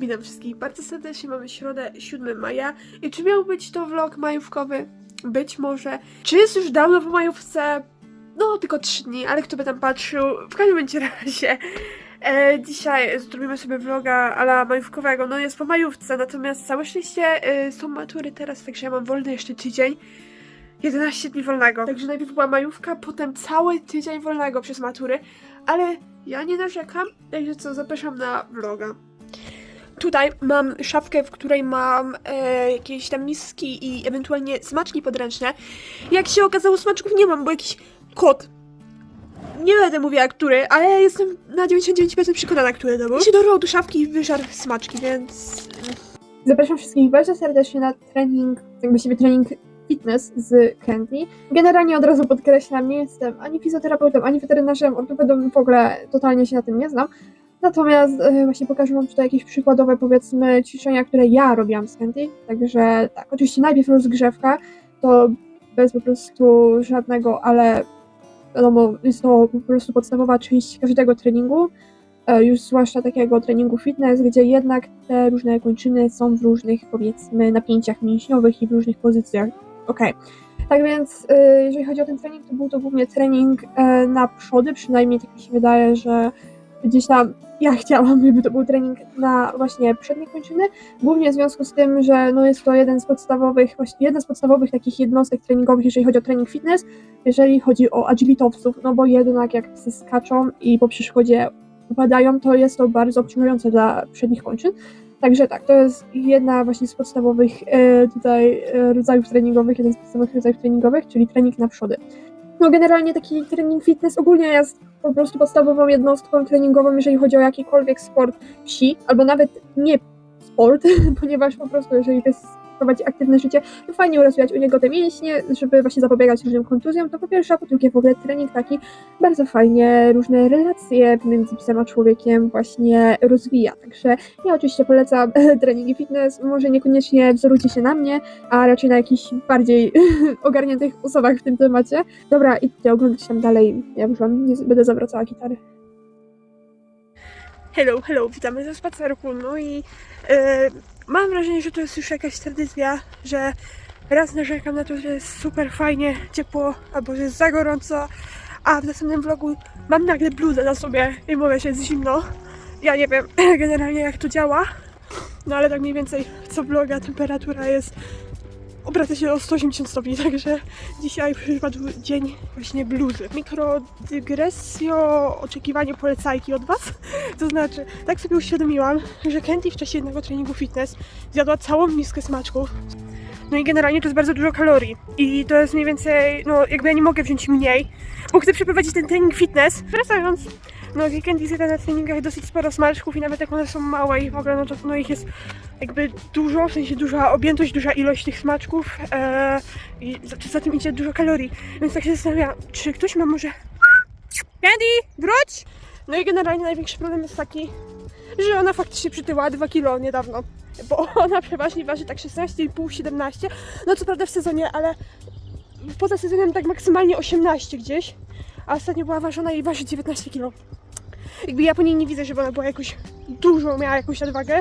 Witam wszystkich bardzo serdecznie, mamy środę 7 maja i czy miał być to vlog majówkowy? Być może. Czy jest już dawno po majówce? No, tylko 3 dni, ale kto by tam patrzył? W każdym razie. E, dzisiaj zrobimy sobie vloga ala majówkowego, no jest po majówce, natomiast całe szczęście e, są matury teraz, także ja mam wolny jeszcze tydzień. 11 dni wolnego. Także najpierw była majówka, potem cały tydzień wolnego przez matury, ale ja nie narzekam, także co, zapraszam na vloga. Tutaj mam szafkę, w której mam e, jakieś tam miski i ewentualnie smaczki podręczne. Jak się okazało, smaczków nie mam, bo jakiś kot. Nie będę mówiła, który, ale jestem na 99% przekonana, który to był. się dorwał do szafki i wyżarł smaczki, więc... Zapraszam wszystkich bardzo serdecznie na trening, tak właściwie trening fitness z Candy. Generalnie od razu podkreślam, nie jestem ani fizjoterapeutą, ani weterynarzem, ortopedą, w ogóle totalnie się na tym nie znam. Natomiast e, właśnie pokażę Wam tutaj jakieś przykładowe, powiedzmy, ćwiczenia, które ja robiłam z Candy. Także tak, oczywiście najpierw rozgrzewka, to bez po prostu żadnego, ale wiadomo, jest to po prostu podstawowa część każdego treningu e, już zwłaszcza takiego treningu fitness, gdzie jednak te różne kończyny są w różnych, powiedzmy, napięciach mięśniowych i w różnych pozycjach. Okej. Tak więc, e, jeżeli chodzi o ten trening, to był to głównie trening na przody, przynajmniej tak mi się wydaje, że gdzieś tam ja chciałam, żeby to był trening na właśnie przednie kończyny, głównie w związku z tym, że no jest to jeden z podstawowych, jedna z podstawowych takich jednostek treningowych, jeżeli chodzi o trening fitness, jeżeli chodzi o agilitowców, no bo jednak jak psy skaczą i po przeszkodzie upadają, to jest to bardzo obciążające dla przednich kończyn. Także tak, to jest jedna właśnie z podstawowych e, tutaj e, rodzajów treningowych, jeden z podstawowych rodzajów treningowych, czyli trening na przody. No generalnie taki trening fitness ogólnie jest po prostu podstawową jednostką treningową, jeżeli chodzi o jakikolwiek sport psi, albo nawet nie sport, ponieważ po prostu jeżeli pies prowadzi aktywne życie, to fajnie rozwijać u niego te mięśnie, żeby właśnie zapobiegać różnym kontuzjom, to po pierwsze, a po drugie w ogóle trening taki bardzo fajnie różne relacje między psem a człowiekiem właśnie rozwija. Także ja oczywiście polecam treningi fitness, może niekoniecznie wzorujcie się na mnie, a raczej na jakichś bardziej ogarniętych osobach w tym temacie. Dobra, idźcie oglądać tam dalej, ja już wam nie będę zawracała gitary. Hello, hello, witamy ze spacerku. No i e, mam wrażenie, że to jest już jakaś tradycja, że raz narzekam na to, że jest super fajnie, ciepło, albo że jest za gorąco, a w następnym vlogu mam nagle bluzę na sobie i mówię, że jest zimno. Ja nie wiem generalnie jak to działa, no ale tak mniej więcej co vloga temperatura jest obraca się o 180 stopni, także dzisiaj przypadł dzień właśnie bluzy. Mikrodygresjo, oczekiwanie polecajki od Was. To znaczy, tak sobie uświadomiłam, że Candy w czasie jednego treningu fitness zjadła całą miskę smaczków. No i generalnie to jest bardzo dużo kalorii. I to jest mniej więcej, no jakby ja nie mogę wziąć mniej, bo chcę przeprowadzić ten trening fitness. Wracając, no Candy zjada na treningach dosyć sporo smaczków i nawet jak one są małe i w ogóle, no to no ich jest jakby dużo, w sensie duża objętość, duża ilość tych smaczków e, i za, za tym idzie dużo kalorii. Więc tak się zastanawiam, czy ktoś ma może... Candy, wróć! No i generalnie największy problem jest taki, że ona faktycznie przytyła 2 kilo niedawno. Bo ona przeważnie waży tak 16,5-17. No co prawda w sezonie, ale poza sezonem tak maksymalnie 18 gdzieś. A ostatnio była ważona i waży 19 kilo. Jakby ja po niej nie widzę, żeby ona była jakoś dużo, miała jakąś nadwagę.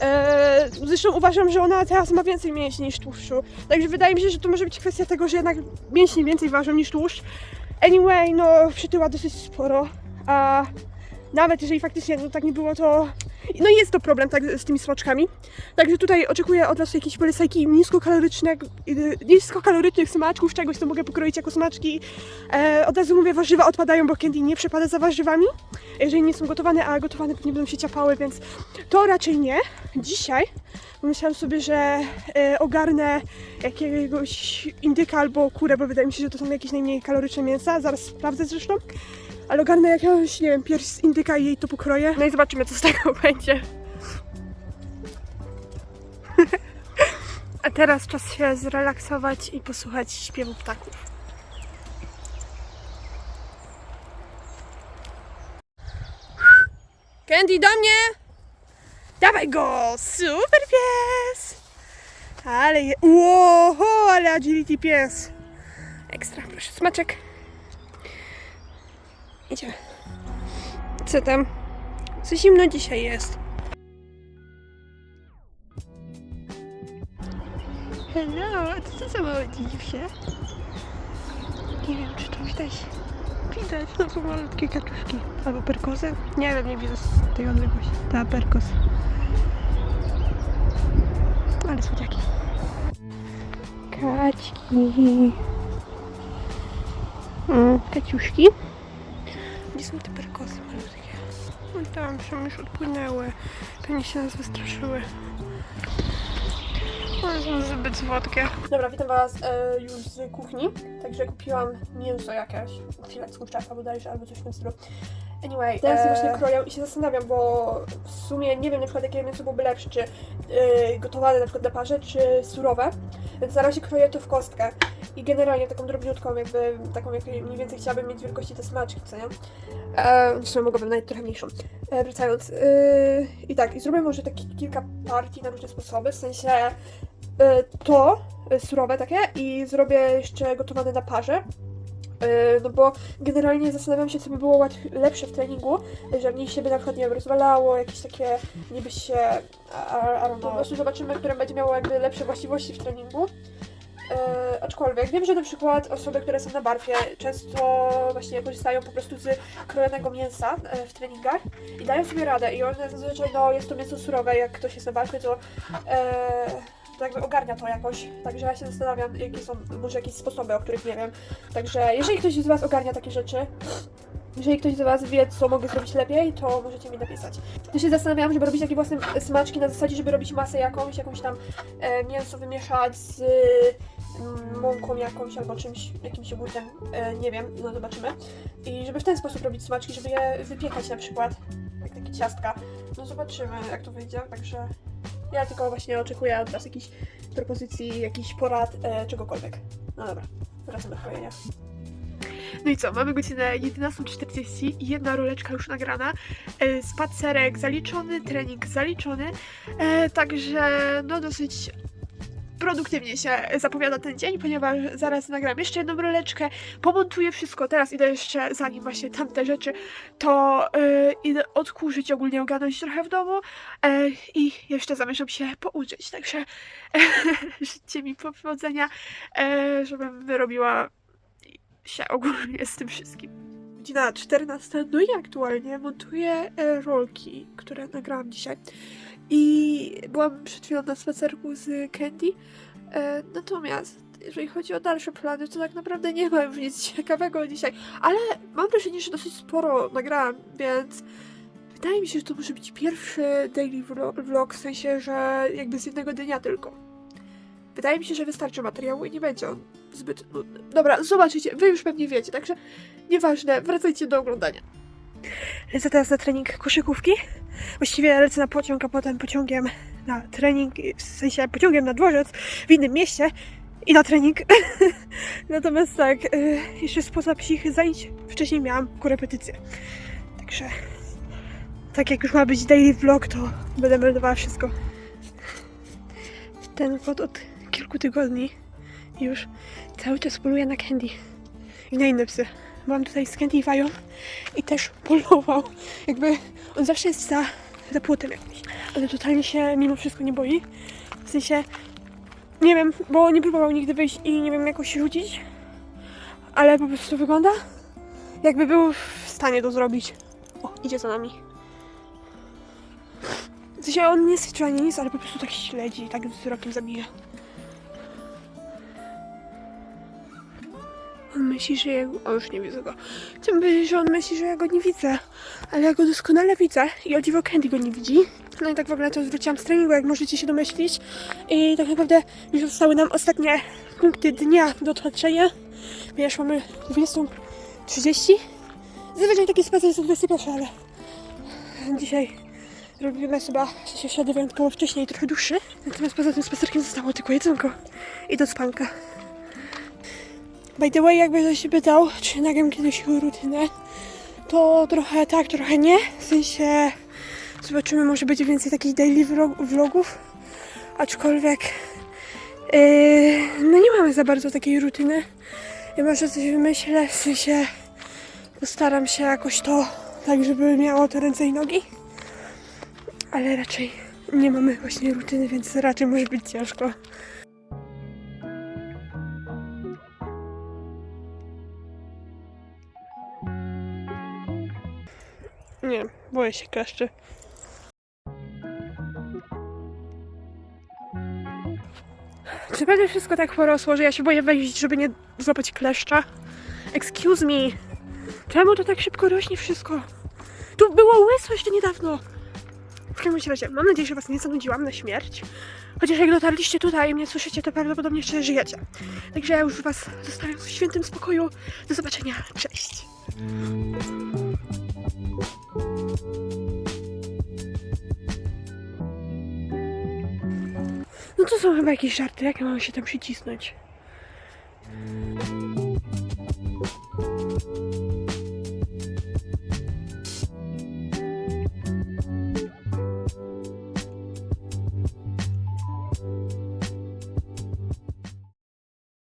Eee, zresztą uważam, że ona teraz ma więcej mięśni niż tłuszczu. Także wydaje mi się, że to może być kwestia tego, że jednak mięśnie więcej ważą niż tłuszcz. Anyway, no przytyła dosyć sporo. A nawet jeżeli faktycznie no, tak nie było, to. No jest to problem tak z tymi smaczkami. Także tutaj oczekuję od Was jakiejś polecajki niskokalorycznych, niskokalorycznych smaczków, czegoś co mogę pokroić jako smaczki. E, od razu mówię, warzywa odpadają, bo candy nie przepada za warzywami. Jeżeli nie są gotowane, a gotowane pewnie będą się ciapały, więc to raczej nie. Dzisiaj myślałam sobie, że e, ogarnę jakiegoś indyka albo kurę, bo wydaje mi się, że to są jakieś najmniej kaloryczne mięsa. Zaraz sprawdzę zresztą. Ale ogarnę jakiegoś, nie wiem, pierś z indyka i jej to pokroję. No i zobaczymy, co z tego będzie. A teraz czas się zrelaksować i posłuchać śpiewu ptaków. Candy, do mnie! Dawaj go! Super pies! Ale je... Łoho, ale agility pies! Ekstra, proszę, smaczek. Idziemy. Co tam? Co zimno dzisiaj jest? Hello, a co za mało się? Nie wiem, czy to widać. Widać, no są malutkie kaczuszki. Albo perkosy? Nie wiem, nie widzę z tej odległości. Ta perkos. Ale słodziaki. Kaczki. Mm, kaciuszki. Gdzie są te perkosy malutkie? No tam są już odpłynęły. Pewnie się nas wystraszyły. One są zbyt słodkie. Dobra, witam was e, już z kuchni. Także kupiłam mięso jakieś. Filet z kurczaka bodajże, albo coś w tym stylu. Anyway, teraz Eee. właśnie kroję i się zastanawiam, bo w sumie nie wiem na przykład jakie mięso byłoby lepsze, czy e, gotowane na przykład na parze, czy surowe. Więc na razie kroję to w kostkę. I generalnie taką drobniutką, jakby taką, jak mniej więcej chciałabym mieć wielkości te smaczki, co nie? E, zresztą mogłabym nawet trochę mniejszą. E, wracając. E, I tak, i zrobię może taki kilka partii na różne sposoby, w sensie e, to e, surowe takie i zrobię jeszcze gotowane na parze. E, No bo generalnie zastanawiam się, co by było lepsze w treningu, że mniej się by na przykład nie wiem, rozwalało, jakieś takie niby się, a- po prostu zobaczymy, które będzie miało jakby lepsze właściwości w treningu. E, aczkolwiek wiem, że na przykład osoby, które są na barfie, często właśnie korzystają po prostu z krojonego mięsa e, w treningach i dają sobie radę i one zazwyczaj, no jest to mięso surowe, jak ktoś jest na barfie, to, e, jakby ogarnia to jakoś, także ja się zastanawiam, jakie są może jakieś sposoby, o których nie wiem. Także jeżeli ktoś z Was ogarnia takie rzeczy, jeżeli ktoś z Was wie, co mogę zrobić lepiej, to możecie mi napisać. Ja się zastanawiałam, żeby robić takie własne smaczki na zasadzie, żeby robić masę jakąś, jakąś tam e, mięso wymieszać z mm, mąką jakąś albo czymś, jakimś jogurtem, e, nie wiem, no zobaczymy. I żeby w ten sposób robić smaczki, żeby je wypiekać na przykład, jak takie ciastka. No zobaczymy, jak to wyjdzie, także ja tylko właśnie oczekuję od Was jakichś propozycji, jakichś porad, e, czegokolwiek. No dobra, wracam do krojenia. No i co, mamy godzinę 11.40 i jedna roleczka już nagrana. E, spacerek zaliczony, trening zaliczony. E, także no dosyć produktywnie się zapowiada ten dzień, ponieważ zaraz nagram jeszcze jedną roleczkę, pomontuję wszystko, teraz idę jeszcze, zanim właśnie tamte rzeczy, to e, idę odkurzyć, ogólnie ogarnąć trochę w domu e, i jeszcze zamierzam się pouczyć, także życzcie mi powodzenia, e, żebym wyrobiła się ogólnie z tym wszystkim. Godzina 14, no i aktualnie montuję rolki, które nagrałam dzisiaj. I byłam przed chwilą na spacerku z Candy. E, natomiast jeżeli chodzi o dalsze plany, to tak naprawdę nie ma już nic ciekawego dzisiaj. Ale mam wrażenie, że dosyć sporo nagrałam, więc wydaje mi się, że to może być pierwszy daily vlog w sensie, że jakby z jednego dnia tylko. Wydaje mi się, że wystarczy materiału i nie będzie on zbyt nudny. Dobra, zobaczycie, wy już pewnie wiecie, także nieważne, wracajcie do oglądania. Lecę teraz na trening koszykówki. Właściwie lecę na pociąg, a potem pociągiem na trening, w sensie pociągiem na dworzec w innym mieście i na trening. Natomiast tak, y, jeszcze spoza psich zajęć wcześniej miałam korepetycję. Także tak jak już ma być daily vlog, to będę meldowała wszystko. Ten kot od kilku tygodni już cały czas poluje na Candy i na inne psy. Mam tutaj z i też polował. Jakby on zawsze jest za, za płotem jakimś, ale totalnie się mimo wszystko nie boi. W sensie, nie wiem, bo nie próbował nigdy wyjść i nie wiem jakoś rzucić, ale po prostu wygląda jakby był w stanie to zrobić. O, idzie za nami. W sensie on nie syczy ani nic, ale po prostu tak śledzi tak wzrokiem zabija. On myśli, że ja... O, już nie widzę go. Chciałbym powiedzieć, że on myśli, że ja go nie widzę, ale ja go doskonale widzę i o dziwo Candy go nie widzi. No i tak w ogóle to zwróciłam z treningu, jak możecie się domyślić. I tak naprawdę już zostały nam ostatnie punkty dnia do toczenia. Ponieważ mamy 20.30. Zazwyczaj taki spacer jest o 21, ale dzisiaj robimy sobie w sensie wsiadę wyjątkowo wcześniej, trochę dłuższy. Natomiast poza tym spacerkiem zostało tylko jedzonko i do spanka. By the way, jakby ktoś się pytał, czy nagram kiedyś rutynę, to trochę tak, trochę nie. W sensie zobaczymy, może będzie więcej takich daily vlog- vlogów. Aczkolwiek yy, no nie mamy za bardzo takiej rutyny. Ja może coś wymyślę, w sensie postaram się jakoś to tak, żeby miało to ręce i nogi. Ale raczej nie mamy właśnie rutyny, więc raczej może być ciężko. Boję się kleszczy. Czy będzie wszystko tak porosło, że ja się boję wejść, żeby nie złapać kleszcza? Excuse me. Czemu to tak szybko rośnie wszystko? Tu było łysło jeszcze niedawno. W każdym razie, mam nadzieję, że was nie zanudziłam na śmierć. Chociaż jak dotarliście tutaj i mnie słyszycie, to prawdopodobnie jeszcze żyjecie. Także ja już was zostawiam w świętym spokoju. Do zobaczenia. Cześć. No to są chyba jakieś żarty, jak ja mam się tam przycisnąć?